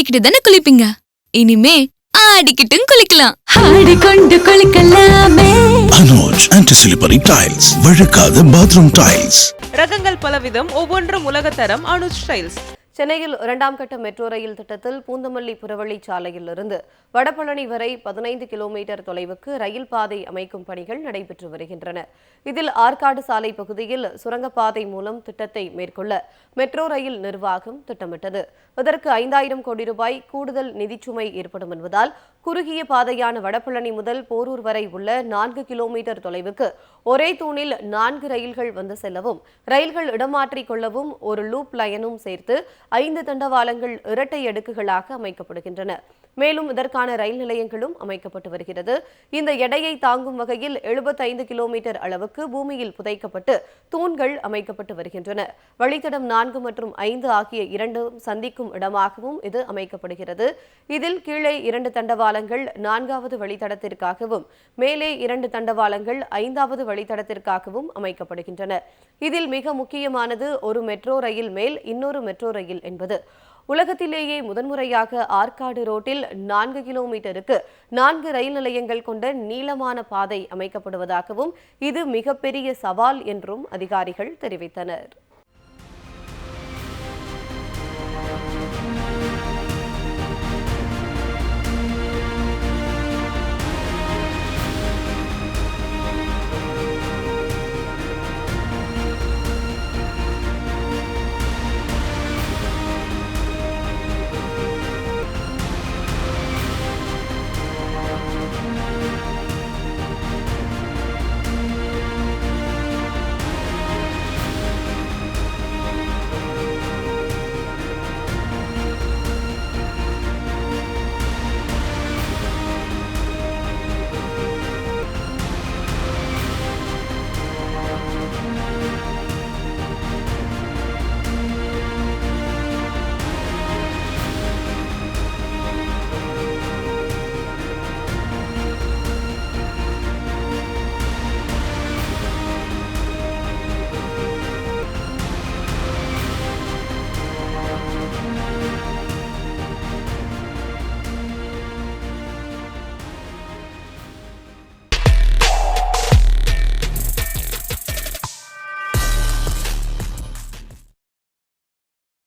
ஆடிக்கிட்டு தானே குளிப்பீங்க? இனிமே ஆடிக்கிட்டும் குளிக்கலாம். ஆடிக்கொண்டு குளிக்கலாமே. அனுஜ் ஆன்டி ஸ்லிப்பரி டைல்ஸ் வழுக்காத பாத்ரூம் டைல்ஸ் ரகங்கள் பலவிதம் ஒவ்வொன்றும் உலகத்தரம் அனுஜ் ஸ்டைல்ஸ் சென்னையில் இரண்டாம் கட்ட மெட்ரோ ரயில் திட்டத்தில் பூந்தமல்லி புறவழி சாலையிலிருந்து வடபழனி வரை பதினைந்து கிலோமீட்டர் தொலைவுக்கு ரயில் பாதை அமைக்கும் பணிகள் நடைபெற்று வருகின்றன. இதில் ஆற்காடு சாலை பகுதியில் சுரங்கப்பாதை மூலம் திட்டத்தை மேற்கொள்ள மெட்ரோ ரயில் நிர்வாகம் திட்டமிட்டது. இதற்கு ஐந்தாயிரம் கோடி ரூபாய் கூடுதல் நிதிச்சுமை ஏற்படும் என்பதால் குறுகிய பாதையான வடபழனி முதல் போரூர் வரை உள்ள நான்கு கிலோமீட்டர் தொலைவுக்கு ஒரே தூணில் நான்கு ரயில்கள் வந்து செல்லவும் ரயில்கள் இடமாற்றிக் கொள்ளவும் ஒரு லூப் லயனும் சேர்த்து ஐந்து தண்டவாளங்கள் இரட்டை அடுக்குகளாக அமைக்கப்படுகின்றன. மேலும் இதற்கான ரயில் நிலையங்களும் அமைக்கப்பட்டு வருகிறது. இந்த எடையை தாங்கும் வகையில் 75 கிலோமீட்டர் அளவுக்கு பூமியில் புதைக்கப்பட்டு தூண்கள் அமைக்கப்பட்டு வருகின்றன. வழித்தடம் நான்கு மற்றும் ஐந்து ஆகிய இரண்டும் சந்திக்கும் இடமாகவும் இது அமைக்கப்படுகிறது. இதில் கீழே இரண்டு தண்டவாளங்கள் நான்காவது வழித்தடத்திற்காகவும் மேலே இரண்டு தண்டவாளங்கள் ஐந்தாவது வழித்தடத்திற்காகவும் அமைக்கப்படுகின்றன. இதில் மிக முக்கியமானது ஒரு மெட்ரோ ரயில் மேல் இன்னொரு மெட்ரோ ரயில் என்பது. உலகத்திலேயே முதன்முறையாக ஆற்காடு ரோட்டில் நான்கு கிலோமீட்டருக்கு நான்கு ரயில் நிலையங்கள் கொண்ட நீளமான பாதை அமைக்கப்படுவதாகவும் இது மிகப்பெரிய சவால் என்றும் அதிகாரிகள் தெரிவித்தனர்.